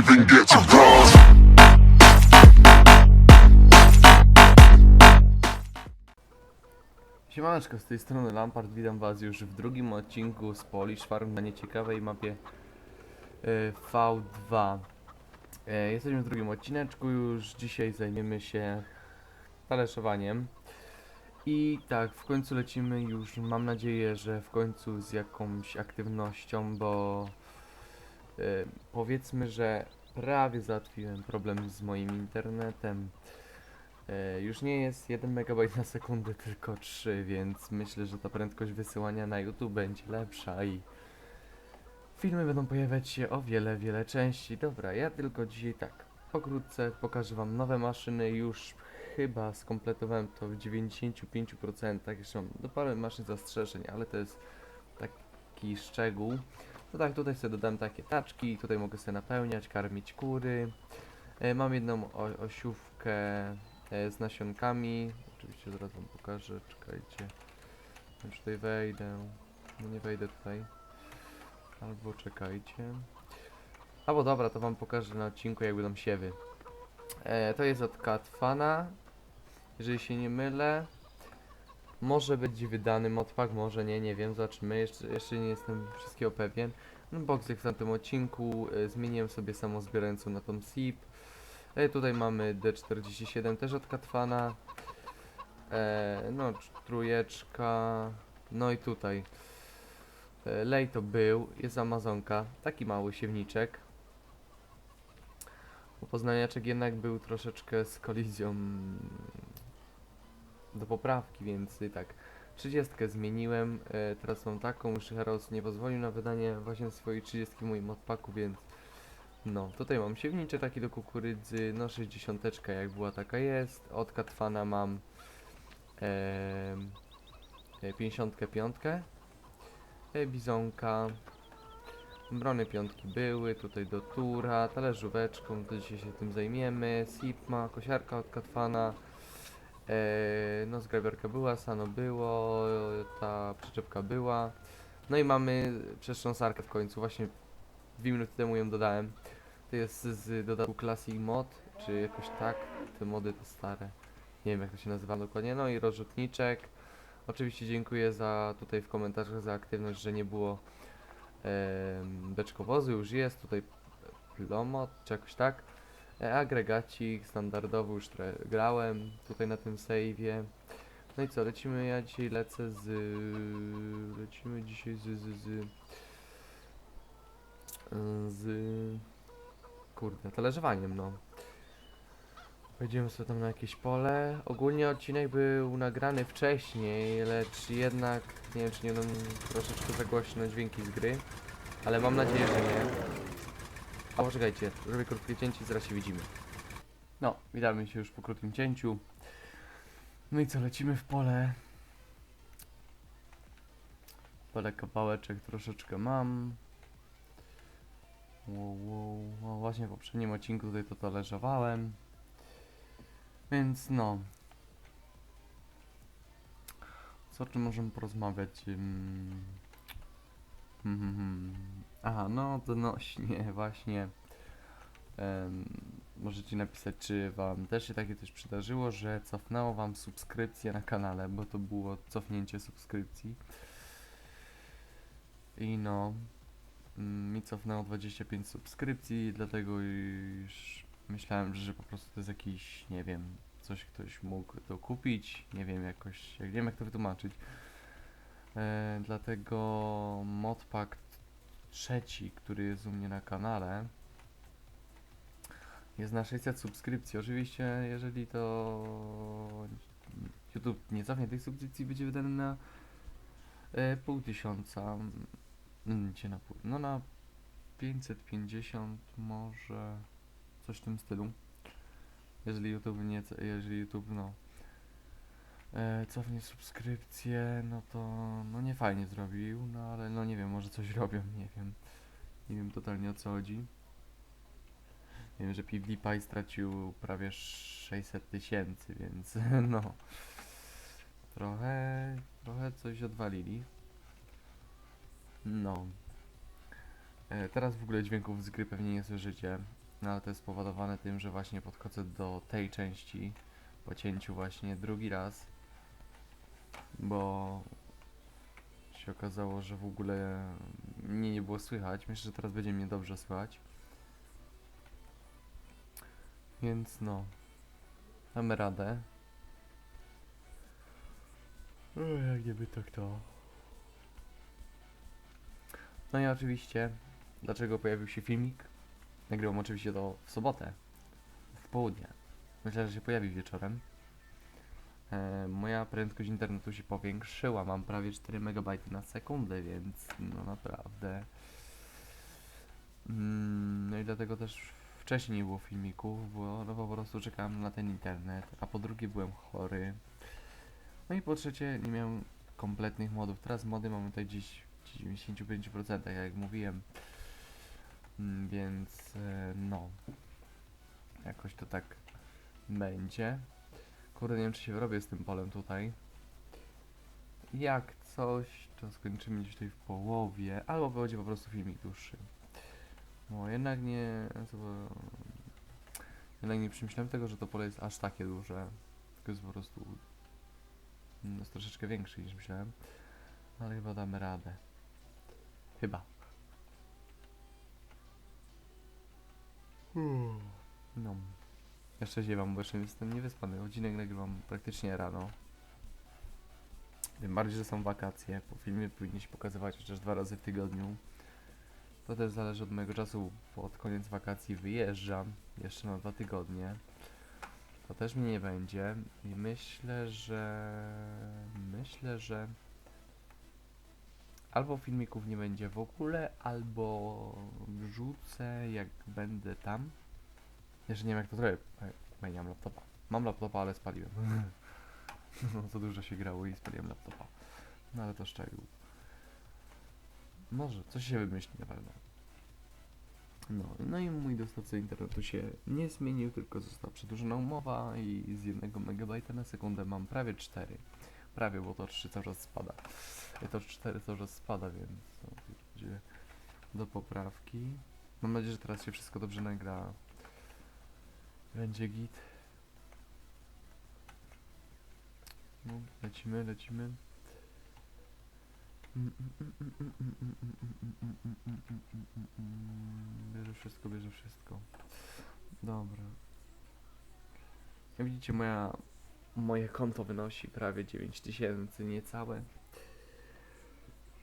even get to cross. Siemaneczko, z tej strony Lampard, witam was już w drugim odcinku z Polish Farm na nieciekawej mapie e, V2 e, Jesteśmy w drugim odcineczku, już dzisiaj zajmiemy się talerzowaniem I tak, w końcu lecimy już, mam nadzieję, że w końcu z jakąś aktywnością, bo e, powiedzmy, że prawie załatwiłem problem z moim internetem E, Już nie jest 1 MB na sekundę, tylko 3, więc myślę, że ta prędkość wysyłania na YouTube będzie lepsza i filmy będą pojawiać się o wiele, wiele częściej. Dobra, ja tylko dzisiaj tak, pokrótce pokażę Wam nowe maszyny, już chyba skompletowałem to w 95%, jeszcze mam do parę maszyn zastrzeżeń, ale to jest taki szczegół. No tak, tutaj sobie dodam takie taczki, tutaj mogę sobie napełniać, karmić kury. E, Mam jedną osiówkę e, z nasionkami. Oczywiście zaraz wam pokażę, czekajcie. Już tutaj wejdę. No nie wejdę tutaj. Albo czekajcie. Albo dobra, to wam pokażę na odcinku jak będą siewy. E, to jest od Katfana. Jeżeli się nie mylę. Może być wydany modpack, może nie, nie wiem, zobaczymy. Jeszcze, jeszcze nie jestem wszystkiego pewien. No, box jak w odcinku. E, zmieniłem sobie samozbierającą na tą SIP. E, tutaj mamy D47 też od Katfana. E, no, cz- trójeczka. No i tutaj. E, lej to był, jest Amazonka. Taki mały siewniczek. Poznaniaczek jednak był troszeczkę z kolizją do poprawki, więc i tak. 30 zmieniłem, e, teraz mam taką, już Heros nie pozwolił na wydanie właśnie swojej 30 w moim odpaku, więc no, tutaj mam siewnicze taki do kukurydzy, no 60 jak była taka jest, od Katfana mam e, 55, e, bizonka, brony piątki były, tutaj do tura, talerzóweczką, to dzisiaj się tym zajmiemy, Sipma, kosiarka od Katfana, e, no zgrabiarka była, sano było, ta przyczepka była, no i mamy przestrząsarkę w końcu, właśnie dwie minuty temu ją dodałem. To jest z dodatku Classic Mod, czy jakoś tak. Te mody to stare. Nie wiem jak to się nazywa dokładnie. No i rozrzutniczek. Oczywiście dziękuję za tutaj w komentarzach za aktywność, że nie było em, beczkowozu, już jest. Tutaj plomot, czy jakoś tak. Agregacik standardowy już grałem tutaj na tym save'ie. No i co, lecimy, ja dzisiaj lecę z... Lecimy dzisiaj z... z, z z kurde, talerzowaniem, no. Wejdziemy sobie tam na jakieś pole. Ogólnie odcinek był nagrany wcześniej, lecz jednak nie wiem, czy nie będą troszeczkę za głośno dźwięki z gry, ale mam nadzieję, że nie. A poczekajcie, zrobię krótkie cięcie i zaraz się widzimy. No, witamy się już po krótkim cięciu. No i co, lecimy w pole. Pole kawałeczek troszeczkę mam. Wow, wow, właśnie w poprzednim odcinku tutaj to talerzowałem. Więc no. Co o czym możemy porozmawiać? Hmm, hmm, hmm. Aha, no donośnie właśnie. Możecie napisać, czy wam też się takie coś przydarzyło, że cofnęło wam subskrypcję na kanale, bo to było cofnięcie subskrypcji. I no, Mm, mi cofnęło 25 subskrypcji, dlatego już myślałem, że po prostu to jest jakiś, nie wiem, coś ktoś mógł dokupić, nie wiem jakoś, jak nie wiem jak to wytłumaczyć. E, dlatego modpack trzeci, który jest u mnie na kanale, jest na 600 subskrypcji. Oczywiście, jeżeli to YouTube nie cofnie tych subskrypcji, będzie wydany na e, pół tysiąca. Mm, Gdzie na pół? No na 550 może coś w tym stylu. Jeżeli YouTube nie, jeżeli YouTube no e, cofnie subskrypcję, no to no nie fajnie zrobił, no ale no nie wiem, może coś robią, nie wiem. Nie wiem totalnie o co chodzi. Wiem, że PewDiePie stracił prawie 600 tysięcy, więc no trochę, trochę coś odwalili. No. E, teraz w ogóle dźwięków z gry pewnie nie słyszycie. No ale to jest spowodowane tym, że właśnie podchodzę do tej części po cięciu właśnie drugi raz, bo się okazało, że w ogóle mnie nie było słychać. Myślę, że teraz będzie mnie dobrze słychać. Więc no, damy radę. O, jak nie by tak to. No i oczywiście, dlaczego pojawił się filmik? Nagrywam oczywiście to w sobotę, w południe. Myślę, że się pojawi wieczorem. E, moja prędkość internetu się powiększyła, mam prawie 4 MB na sekundę, więc no naprawdę. Mm, no i dlatego też wcześniej nie było filmików, bo no po prostu czekałem na ten internet, a po drugie byłem chory. No i po trzecie nie miałem kompletnych modów. Teraz mody mamy tutaj gdzieś w 95%, jak mówiłem. Mm, Więc e, no. Jakoś to tak będzie. Kurde, nie wiem czy się wyrobię z tym polem tutaj. Jak coś, to skończymy gdzieś tutaj w połowie, albo będzie po prostu filmik dłuższy. No jednak nie... Jednak nie przemyślałem tego, że to pole jest aż takie duże. Tylko jest po prostu... mm, Jest troszeczkę większy niż myślałem. Ale chyba damy radę. Chyba. No. Jeszcze ziewam, bo jeszcze jestem niewyspany. Godzinę nagrywam praktycznie rano. Tym bardziej, że są wakacje. Po filmie powinni się pokazywać chociaż dwa razy w tygodniu. To też zależy od mojego czasu. Pod koniec wakacji wyjeżdżam. Jeszcze na dwa tygodnie. To też mnie nie będzie. I myślę, że... Myślę, że... Albo filmików nie będzie w ogóle, albo wrzucę jak będę tam. Jeszcze nie wiem jak to zrobię. Ej, laptopa. Mam laptopa, ale spaliłem. no za dużo się grało i spaliłem laptopa. No ale to szczegół. Może, coś się wymyśli na pewno. No, no i mój dostawca internetu się nie zmienił, tylko została przedłużona umowa i z 1 MB na sekundę mam prawie 4. Prawie, bo to 3 cały czas spada. To 4 cały czas spada, więc do poprawki. Mam nadzieję, że teraz się wszystko dobrze nagra. Będzie git. No, lecimy, lecimy. Bierze wszystko, bierze wszystko. Dobra. Jak widzicie, moja, moje konto wynosi prawie 9000, niecałe.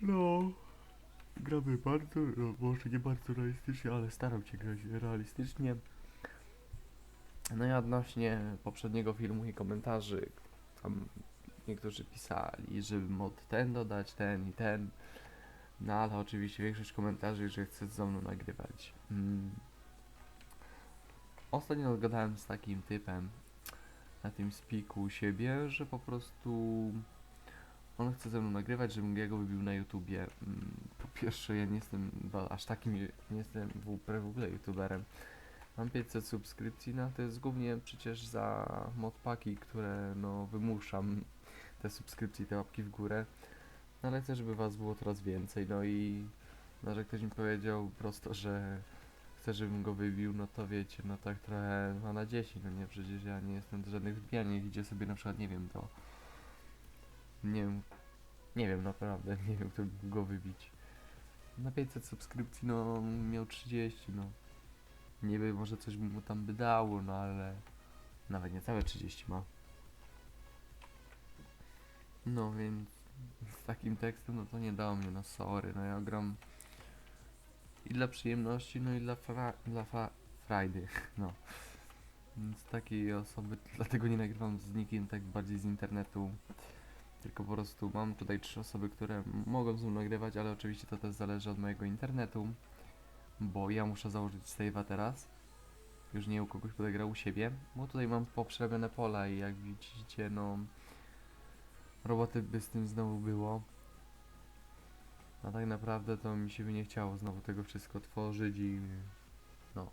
No. Gramy bardzo, no, może nie bardzo realistycznie, ale staram się grać realistycznie. No i odnośnie poprzedniego filmu i komentarzy, tam niektórzy pisali, żeby mod ten dodać, ten i ten. No ale oczywiście większość komentarzy, że chce ze mną nagrywać. Mm. Ostatnio gadałem z takim typem na tym spiku u siebie, że po prostu on chce ze mną nagrywać, żebym ja go wybił na YouTubie. Mm, Po pierwsze, ja nie jestem aż takim, nie jestem w ogóle YouTuberem. Mam 500 subskrypcji, no to jest głównie przecież za modpaki, które no wymuszam te subskrypcje te łapki w górę. No ale chcę, żeby was było coraz więcej, no i no, że ktoś mi powiedział prosto, że chce, żebym go wybił, no to wiecie, no tak trochę 2 na 10, no nie, przecież ja nie jestem do żadnych wbijanek, idzie sobie na przykład, nie wiem, to nie wiem, nie wiem naprawdę, nie wiem, kto mógł go wybić. Na 500 subskrypcji, no miał 30, no. Nie wiem, może coś mu tam by dało, no ale nawet niecałe 30 ma. No więc z takim tekstem, no to nie dało mnie, no sorry, no ja gram i dla przyjemności, no i dla, fra dla fa frajdy, no. Więc takiej osoby, dlatego nie nagrywam z nikim tak bardziej z internetu, tylko po prostu mam tutaj trzy osoby, które mogą z mną nagrywać, ale oczywiście to też zależy od mojego internetu, bo ja muszę założyć save'a teraz, już nie u kogoś, kto u siebie, bo tutaj mam poprzerabione pola i jak widzicie, no roboty by z tym znowu było. A tak naprawdę to mi się by nie chciało znowu tego wszystko tworzyć i no.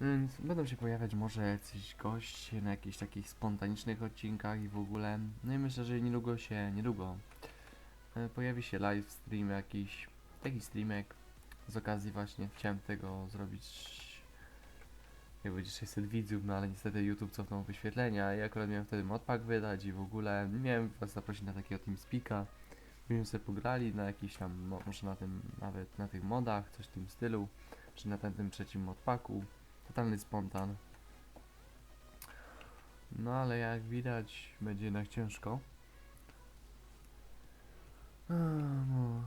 Więc będą się pojawiać może jacyś goście na jakichś takich spontanicznych odcinkach i w ogóle. No i myślę, że niedługo się, niedługo pojawi się live stream jakiś, taki streamek z okazji właśnie chciałem tego zrobić jak będzie 600 widzów, no ale niestety YouTube cofnął wyświetlenia i akurat miałem wtedy modpack wydać i w ogóle miałem was zaprosić na takiego TeamSpeaka byśmy sobie pograli na jakiś tam, mo- może na tym, nawet na tych modach, coś w tym stylu, czy na ten, tym trzecim modpacku, totalny spontan. No ale jak widać, będzie jednak ciężko. No,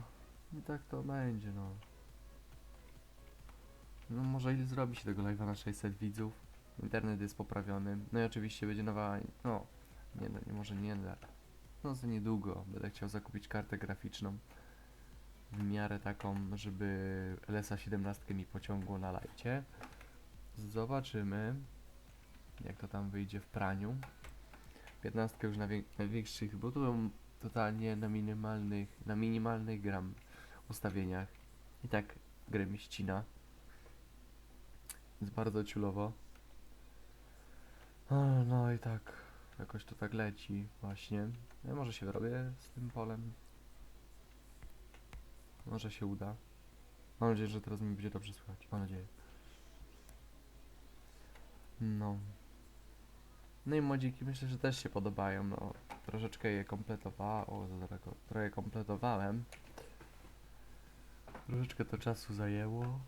i tak to będzie, no. No może ile zrobi się tego live'a na 600 widzów. Internet jest poprawiony. No i oczywiście będzie nowa, no, nie, no, nie może nie, ale no za niedługo będę chciał zakupić kartę graficzną w miarę taką, żeby LSA 17 mi pociągło na lajcie. Zobaczymy, jak to tam wyjdzie w praniu. 15 już na największych, bo byłem totalnie na minimalnych, na minimalnych gram ustawieniach. I tak grę mi ścina. Jest bardzo ciulowo. No i tak, jakoś to tak leci właśnie. Ja może się wyrobię z tym polem. Może się uda. Mam nadzieję, że teraz mi będzie dobrze słychać. Mam nadzieję. No. No i modziki myślę, że też się podobają. No, troszeczkę je kompletowałem. O, za daleko. Trochę kompletowałem. Troszeczkę to czasu zajęło.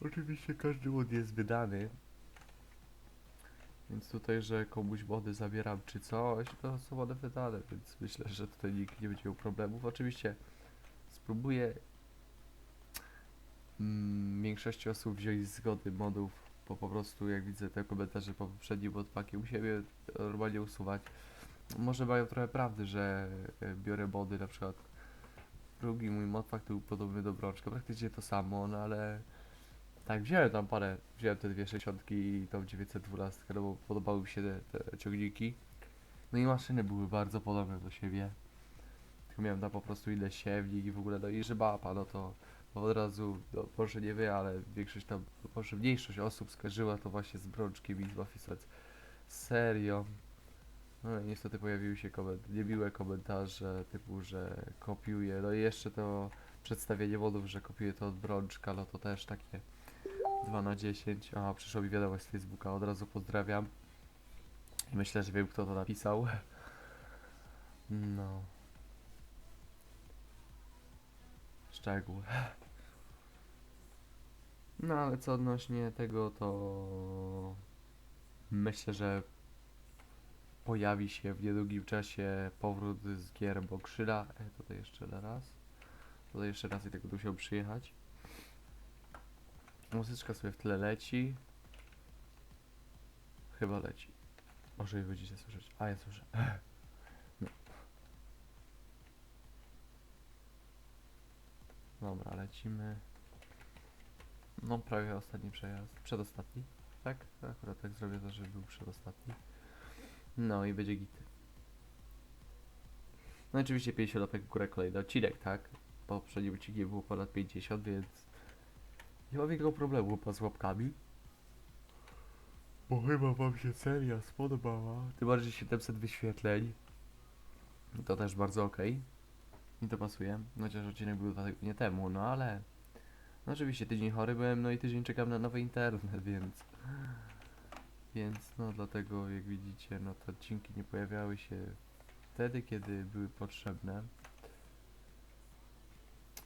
Oczywiście każdy mod jest wydany. Więc tutaj, że komuś wody zabieram czy coś, to są one wydane, więc myślę, że tutaj nikt nie będzie miał problemów. Oczywiście spróbuję mm, większości osób wziąć zgody modów, bo po prostu jak widzę te komentarze po poprzednim modpakiem u siebie normalnie usuwać. Może mają trochę prawdy, że e, biorę mody, na przykład drugi mój modpak był podobny do brączka, praktycznie to samo, no ale tak, wziąłem tam parę, wziąłem te dwie 60 i tą 912, no bo podobały mi się te, te ciągniki. No i maszyny były bardzo podobne do siebie. Tylko miałem tam po prostu inne siewnik i w ogóle, no i żybapa, no to od razu, no może nie wy, ale większość tam, może mniejszość osób skojarzyła to właśnie z brączkiem i z Mafisec. Serio. No i niestety pojawiły się koment niemiłe komentarze typu, że kopiuje, no i jeszcze to przedstawienie modów, że kopiuje to od brączka, no to też takie 2 na 10. Aha, przyszła mi wiadomość z Facebooka, od razu pozdrawiam. I myślę, że wiem kto to napisał. No. Szczegół. No ale co odnośnie tego, to myślę, że pojawi się w niedługim czasie powrót z gier Bokrzyla. E, tutaj jeszcze raz. Tutaj jeszcze raz i tego musiał przyjechać. Muzyczka sobie w tle leci. Chyba leci. Może i będziecie słyszeć. A ja słyszę. No. Dobra, lecimy. No prawie ostatni przejazd. Przedostatni. Tak? Akurat tak zrobię to, żeby był przedostatni. No i będzie gity. No oczywiście 50 łapek w górę kolejny odcinek, tak? Po poprzednim odcinku było ponad 50, więc nie ma wielkiego problemu z łapkami. Bo chyba wam się seria spodobała. Tym bardziej 700 wyświetleń. To też bardzo okej. I to pasuje. Chociaż odcinek był dwa tygodnie temu, no ale... No oczywiście tydzień chory byłem, no i tydzień czekam na nowy internet, więc... Więc no dlatego jak widzicie, no te odcinki nie pojawiały się wtedy, kiedy były potrzebne.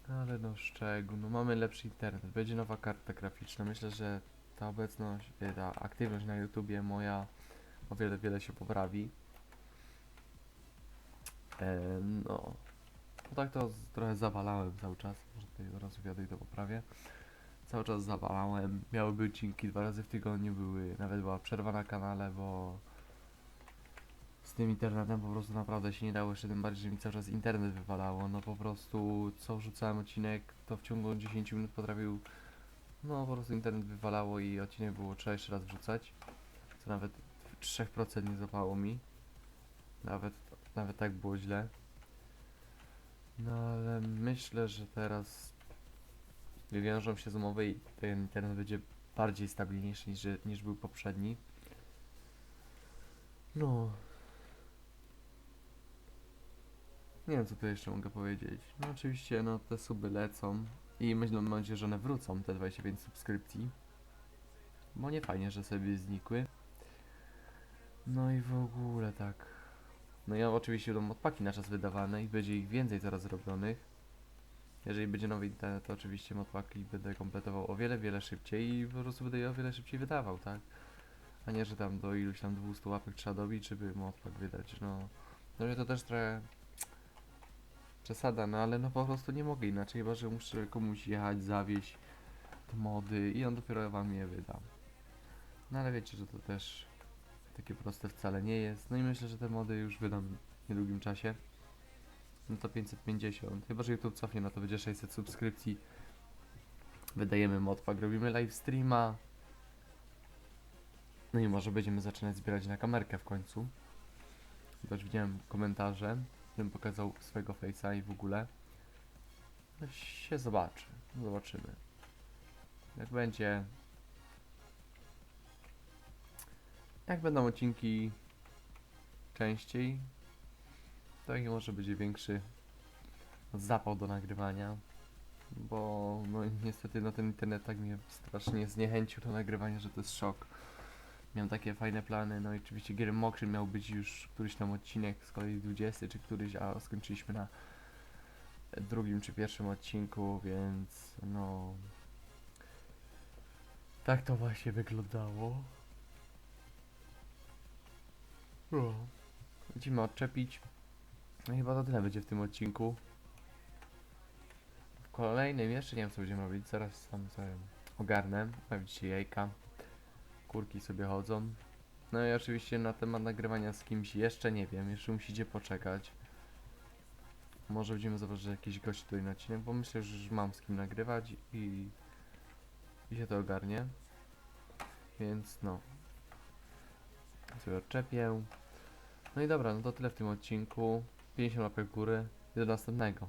Ale no szczegół, no mamy lepszy internet, będzie nowa karta graficzna. Myślę, że ta obecność, e, ta aktywność na YouTubie moja o wiele, wiele się poprawi. E, no. No tak to trochę zawalałem cały czas, może tutaj od razu wiadomo i to poprawię. Cały czas zawalałem, miały być odcinki dwa razy w tygodniu, były, nawet była przerwa na kanale, bo z tym internetem po prostu naprawdę się nie dało, jeszcze tym bardziej, że mi cały czas internet wywalało, no po prostu co wrzucałem odcinek, to w ciągu 10 minut potrafił, no po prostu internet wywalało i odcinek było trzeba jeszcze raz wrzucać, co nawet 3% nie zapało mi, nawet, nawet tak było źle. No ale myślę, że teraz wywiążą się z umowy i ten internet będzie bardziej stabilniejszy niż, niż był poprzedni. No. Nie wiem co tu jeszcze mogę powiedzieć. No oczywiście no te suby lecą i myślę, że one wrócą, te 25 subskrypcji. Bo nie fajnie, że sobie znikły. No i w ogóle tak. No ja oczywiście będą modpaki na czas wydawane i będzie ich więcej zaraz robionych. Jeżeli będzie nowy internet, to oczywiście modpaki będę kompletował o wiele, wiele szybciej i po prostu będę je o wiele szybciej wydawał, tak? A nie, że tam do iluś tam 200 łapek trzeba dobić, żeby modpak wydać, no. No mnie to też trochę przesada, no ale no po prostu nie mogę inaczej, chyba że muszę komuś jechać, zawieźć te mody i on dopiero wam je wyda. No ale wiecie, że to też takie proste wcale nie jest. No i myślę, że te mody już wydam w niedługim czasie. No to 550. Chyba, że YouTube cofnie, no to będzie 600 subskrypcji. Wydajemy modpack, robimy live streama. No i może będziemy zaczynać zbierać na kamerkę w końcu. Też widziałem komentarze, bym pokazał swojego face'a i w ogóle. No się zobaczy. Zobaczymy. Jak będzie. Jak będą odcinki częściej, to i może będzie większy zapał do nagrywania. Bo no niestety no ten internet tak mnie strasznie zniechęcił do nagrywania, że to jest szok. Miałem takie fajne plany, no i oczywiście Gierem Mokrym miał być już któryś tam odcinek, z kolei 20 czy któryś, a skończyliśmy na drugim czy pierwszym odcinku, więc no... Tak to właśnie wyglądało. No. Będziemy odczepić. No chyba to tyle będzie w tym odcinku. W kolejnym jeszcze nie wiem co będziemy robić, zaraz sam sobie ogarnę. Mam dzisiaj jajka. Kurki sobie chodzą. No i oczywiście na temat nagrywania z kimś jeszcze nie wiem, jeszcze musicie poczekać. Może będziemy zobaczyć jakiś gość tutaj na odcinek, bo myślę, że już mam z kim nagrywać i, i się to ogarnie. Więc no. Sobie odczepię. No i dobra, no to tyle w tym odcinku. 50 łapek w górę i do następnego.